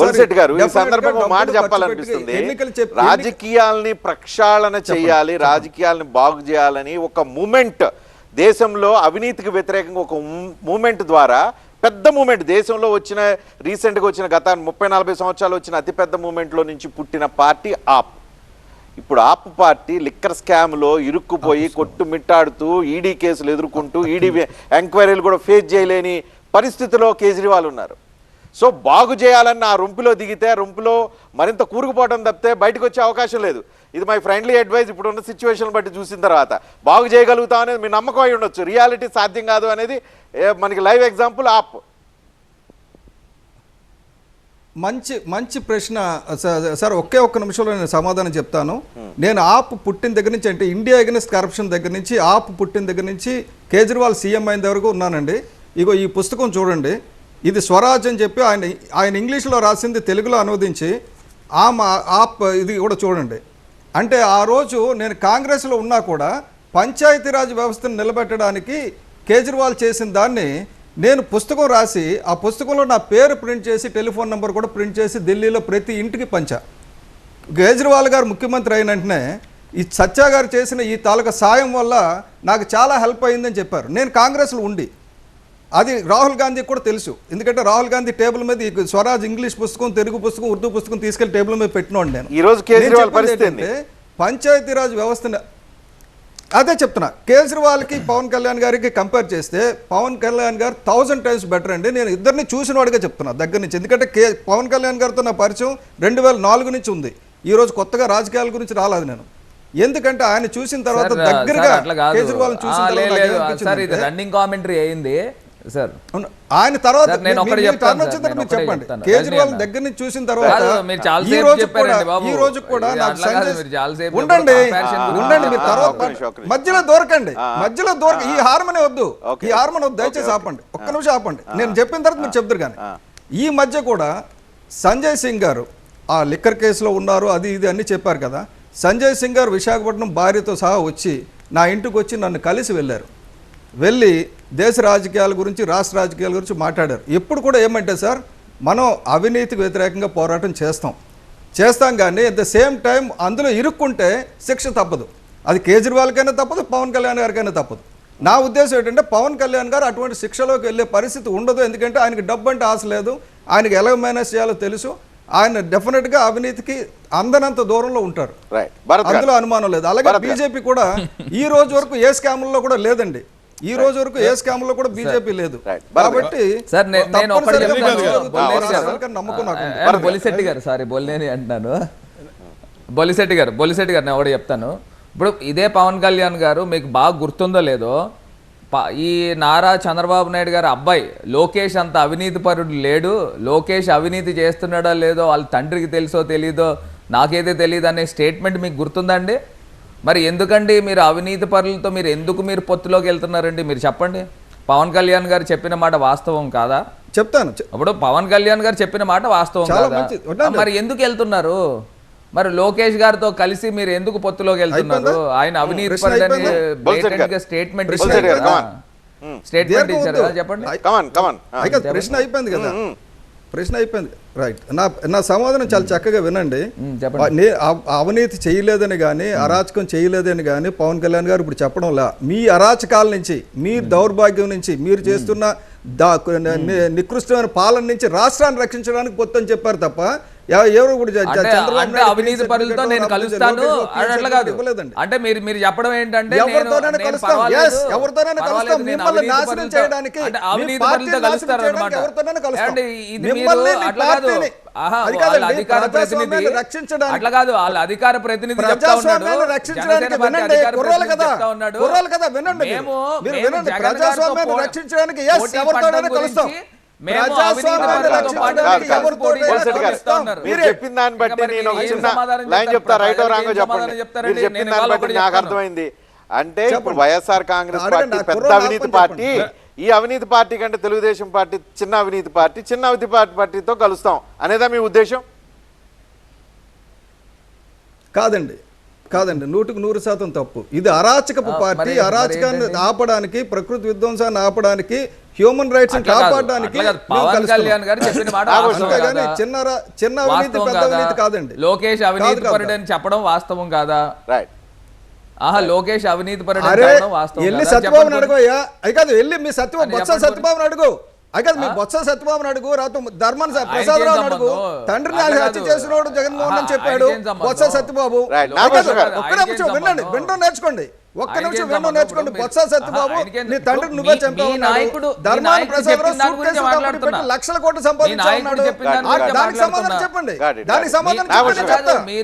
బొలిశెట్టి గారు ఈ సందర్భంగా మాట చెప్పాలనిపిస్తుంది. రాజకీయాల్ని ప్రక్షాళన చేయాలి రాజకీయాల్ని బాగు చేయాలని ఒక మూమెంట్ దేశంలో అవినీతికి వ్యతిరేకంగా ఒక మూమెంట్ ద్వారా పెద్ద మూమెంట్ దేశంలో వచ్చిన రీసెంట్గా వచ్చిన గత ముప్పై నలభై సంవత్సరాలు వచ్చిన అతిపెద్ద మూమెంట్లో నుంచి పుట్టిన పార్టీ ఆప్. ఇప్పుడు ఆప్ పార్టీ లిక్కర్ స్కామ్లో ఇరుక్కుపోయి కొట్టుమిట్టాడుతూ ఈడీ కేసులు ఎదుర్కొంటూ ఈడీ ఎంక్వైరీలు కూడా ఫేస్ చేయలేని పరిస్థితిలో కేజ్రీవాల్ ఉన్నారు. సో బాగు చేయాలన్న ఆ రొంపులో దిగితే రొంపులో మరింత కూరుకుపోవడం తప్పితే బయటకు వచ్చే అవకాశం లేదు. ఇది మై ఫ్రెండ్లీ అడ్వైజ్ ఇప్పుడున్న సిచ్యువేషన్ బట్టి చూసిన తర్వాత. బాగు చేయగలుగుతాం అనేది మీ నమ్మకం అయి ఉండొచ్చు. రియాలిటీ సాధ్యం కాదు అనేది మనకి లైవ్ ఎగ్జాంపుల్ ఆప్ మంచి మంచి ప్రశ్న సార్ ఒకే ఒక్క నిమిషంలో నేను సమాధానం చెప్తాను. నేను ఆప్ పుట్టిన దగ్గర నుంచి అంటే ఇండియా అగెనిస్ట్ కరప్షన్ దగ్గర నుంచి ఆప్ పుట్టిన దగ్గర నుంచి కేజ్రీవాల్ సీఎం అయిన వరకు ఉన్నానండి. ఇగో ఈ పుస్తకం చూడండి. ఇది స్వరాజ్ అని చెప్పి ఆయన ఆయన ఇంగ్లీష్లో రాసింది తెలుగులో అనువదించి ఆ మా ఆప్ ఇది కూడా చూడండి. అంటే ఆ రోజు నేను కాంగ్రెస్లో ఉన్నా కూడా పంచాయతీరాజ్ వ్యవస్థను నిలబెట్టడానికి కేజ్రీవాల్ చేసిన దాన్ని నేను పుస్తకం రాసి ఆ పుస్తకంలో నా పేరు ప్రింట్ చేసి టెలిఫోన్ నెంబర్ కూడా ప్రింట్ చేసి ఢిల్లీలో ప్రతి ఇంటికి పంచా. కేజ్రీవాల్ గారు ముఖ్యమంత్రి అయిన వెంటనే ఈ సత్యా గారు చేసిన ఈ తాలూకా సాయం వల్ల నాకు చాలా హెల్ప్ అయిందని చెప్పారు. నేను కాంగ్రెస్లో ఉండి. అది రాహుల్ గాంధీ కూడా తెలుసు. ఎందుకంటే రాహుల్ గాంధీ టేబుల్ మీద స్వరాజ్ ఇంగ్లీష్ పుస్తకం తెలుగు పుస్తకం ఉర్దూ పుస్తకం తీసుకెళ్ళి టేబుల్ మీద పెట్టినోండి నేను. ఈ రోజు కేజ్రీవాల్ నేను చెప్పింది పరిస్థితి ఏంది? ఏంటంటే, పంచాయతీరాజ్ వ్యవస్థని అదే చెప్తున్నా. కేజ్రీవాల్కి పవన్ కళ్యాణ్ గారికి కంపేర్ చేస్తే పవన్ కళ్యాణ్ గారు థౌజండ్ టైమ్స్ బెటర్ అండి. నేను ఇద్దరిని చూసిన వాడిగా చెప్తున్నా దగ్గర నుంచి. ఎందుకంటే కే పవన్ కళ్యాణ్ గారితో నా పరిచయం రెండు వేల నాలుగు నుంచి ఉంది. ఈ రోజు కొత్తగా రాజకీయాల గురించి రాలేదు నేను. ఎందుకంటే ఆయన చూసిన తర్వాత దగ్గరగా. కేజ్రీవాల్ చూసిన తర్వాత రన్నింగ్ కామెంటరీ అయింది. సార్. ఆయన తర్వాత నేను ఒకటి చెప్తాను చెప్పండి. కేజ్రీవాల్. దగ్గర నుంచి చూసిన తర్వాత కాదు, మీరు చాలా ఈ సేపు రోజు చెప్పారండి కూడా బాబు. ఈ రోజు కూడా ఇది నాకు అట్లా కాదు, సంజయ్ మీరు చాలా సేపు ఉండండి ఉండండి మీరు తర్వాత. మధ్యలో దొరకండి. మధ్యలో దొరక ఈ హార్మోని వద్దు. ఈ హార్మోన్ వద్దు దయచేసి. ఆపండి. ఒక్క నిమిషం ఆపండి. నేను చెప్పిన తర్వాత మీరు చెప్తారు కానీ. ఈ మధ్య కూడా సంజయ్ సింగ్ గారు ఆ లిక్కర్ కేసులో ఉన్నారు అది ఇది అన్ని చెప్పారు కదా. సంజయ్ సింగ్ గారు విశాఖపట్నం భార్యతో సహా వచ్చి నా ఇంటికి వచ్చి నన్ను కలిసి వెళ్ళారు. వెళ్ళి దేశ రాజకీయాల గురించి రాష్ట్ర రాజకీయాల గురించి మాట్లాడారు. ఎప్పుడు కూడా ఏమంటే సార్ మనం అవినీతికి వ్యతిరేకంగా పోరాటం చేస్తాం. చేస్తాం కానీ అట్ ద సేమ్ టైం అందులో ఇరుక్కుంటే శిక్ష తప్పదు. అది కేజ్రీవాల్కైనా తప్పదు పవన్ కళ్యాణ్ గారికైనా తప్పదు. నా ఉద్దేశం ఏంటంటే పవన్ కళ్యాణ్ గారు అటువంటి శిక్షలోకి వెళ్ళే పరిస్థితి ఉండదు. ఎందుకంటే ఆయనకి డబ్బు అంటే ఆశ లేదు. ఆయనకి ఎలా మేనేజ్ చేయాలో తెలుసు. ఆయన డెఫినెట్గా అవినీతికి అందనంత దూరంలో ఉంటారు. అందులో అనుమానం లేదు. అలాగే. బీజేపీ కూడా ఈ రోజు వరకు ఏ స్కామ్లో కూడా లేదండి. ఈ రోజు వరకు ఏ స్కామ్లో కూడా బీజేపీ లేదు. కాబట్టి సార్ నేను నమ్మకం బొలిశెట్టి గారు. సారీ బొల్లేని అంటున్నాను. బొలిశెట్టి గారు బొలిశెట్టి గారు నేను ఒకటి చెప్తాను. ఇప్పుడు ఇదే పవన్ కళ్యాణ్ గారు మీకు బాగా గుర్తుందో లేదో ఈ నారా చంద్రబాబు నాయుడు గారు అబ్బాయి లోకేష్ అంత అవినీతి పరుడు లేడు. లోకేష్ అవినీతి చేస్తున్నాడో లేదో వాళ్ళ తండ్రికి తెలుసో తెలీదో నాకైతే తెలియదు అనే స్టేట్మెంట్ మీకు గుర్తుందండి? మరి ఎందుకండి మీరు అవినీతి పరులతో మీరు ఎందుకు మీరు పొత్తులోకి వెళ్తున్నారండి? మీరు చెప్పండి. పవన్ కళ్యాణ్ గారు చెప్పిన మాట వాస్తవం కాదా? చెప్తాను. ఇప్పుడు పవన్ కళ్యాణ్ గారు చెప్పిన మాట వాస్తవం కాదా? మరి ఎందుకు వెళ్తున్నారు? మరి లోకేష్ గారితో కలిసి మీరు ఎందుకు పొత్తులోకి వెళ్తున్నారు? ఆయన అవినీతి పరుడని గారు. స్టేట్మెంట్. స్టేట్మెంట్ ఇచ్చారు. కదా. చెప్పండి. ప్రశ్న అయిపోయింది కదా. ప్రశ్న అయిపోయింది. రైట్ నా నా సమాధానం చాలా చక్కగా వినండి. ఆ- అవినీతి చేయలేదని కానీ అరాచకం చేయలేదని కానీ పవన్ కళ్యాణ్ గారు ఇప్పుడు చెప్పడంలా మీ అరాచకాల నుంచి మీ దౌర్భాగ్యం నుంచి మీరు చేస్తున్న దా- నికృష్టమైన పాలన నుంచి రాష్ట్రాన్ని రక్షించడానికి పొత్తని చెప్పారు తప్ప ఎవరు కూడా అవినీతి పరులతో నేను కలుస్తాను అట్లా కాదు. అంటే మీరు మీరు చెప్పడం ఏంటంటే ఎవరితోనైనా కలుస్తాం. ఎవరితోనైనా కలుస్తాం. మిమ్మల్ని నాశనం చేయడానికి అవినీతి పరులతో కలుస్తారు అనమాట ఎవరితోనైనా కలుస్తాం. మిమ్మల్ని, అట్లా కాదు. అధికార ప్రతినిధి రక్షించడానికి- అట్లా కాదు. వాళ్ళ అధికార ప్రతినిధి ప్రజాస్వామ్యాన్ని రక్షించడానికి వినండి. కుర్రోలు కదా. కుర్రోలు కదా వినండి. మేము వినండి. ప్రజాస్వామ్యాన్ని రక్షించడానికి ఎవరితోనైనా కలుస్తాం. మీరు చెప్పిన దాన్ని బట్టి నేను ఒక చిన్న లైన్? చెప్తా రైటో రాంగో చెప్పండి? మీరు చెప్పిన నేను దాన్ని బట్టి నాకు. అర్థమైంది అంటే ఇప్పుడు. వైఎస్ఆర్ కాంగ్రెస్ పార్టీ పెద్ద అవినీతి పార్టీ. ఈ అవినీతి పార్టీ కంటే తెలుగుదేశం పార్టీ చిన్న అవినీతి పార్టీ చిన్న అవినీతి పార్టీ పార్టీతో కలుస్తాం అనేదా మీ ఉద్దేశం కాదండి కాదండి నూటికి నూరు శాతం తప్పు ఇది అరాచకపు పార్టీ అరాచకాన్ని? ఆపడానికి ప్రకృతి విధ్వంసాన్ని ఆపడానికి హ్యూమన్ రైట్స్ కాపాడడానికి? చిన్న చిన్న అవినీతి పెద్ద? అవినీతి కాదండి లోకేష్ అవినీతి అని చెప్పడం వాస్తవం కాదా రైట్ ఆహా లోకేష్ అవినీతి పరుడు వెళ్ళి కాదా? సత్యబాబుని చెప్పండి. అడుగోయ్యా అది కాదు వెళ్ళి మీ సత్యబాబు బొత్స చెప్పండి. సత్యబాబుని అడుగు కాదు మీ బొత్స సత్యబాబుని అడుగు రాతో ధర్మన్ ఆయనకేం ప్రసాదరావు అడుగు? తండ్రిని హత్య. చేసినోడు జగన్మోహన్ అని చెప్పాడు? బొత్స సత్యబాబు. ఒక్క నిమిషం వినండి? వినడం నేర్చుకోండి ఒక్క నిమిషం వినడం? నేర్చుకోండి బొత్స సత్యబాబు నీ తండ్రిని నువ్వే చంపావు ధర్మాన మాట్లాడుతున్నా. పెట్టి లక్షల కోట్లు గురించి దానికి సమాధానం. చెప్పండి దానికి. సమాధానం చెప్పండి.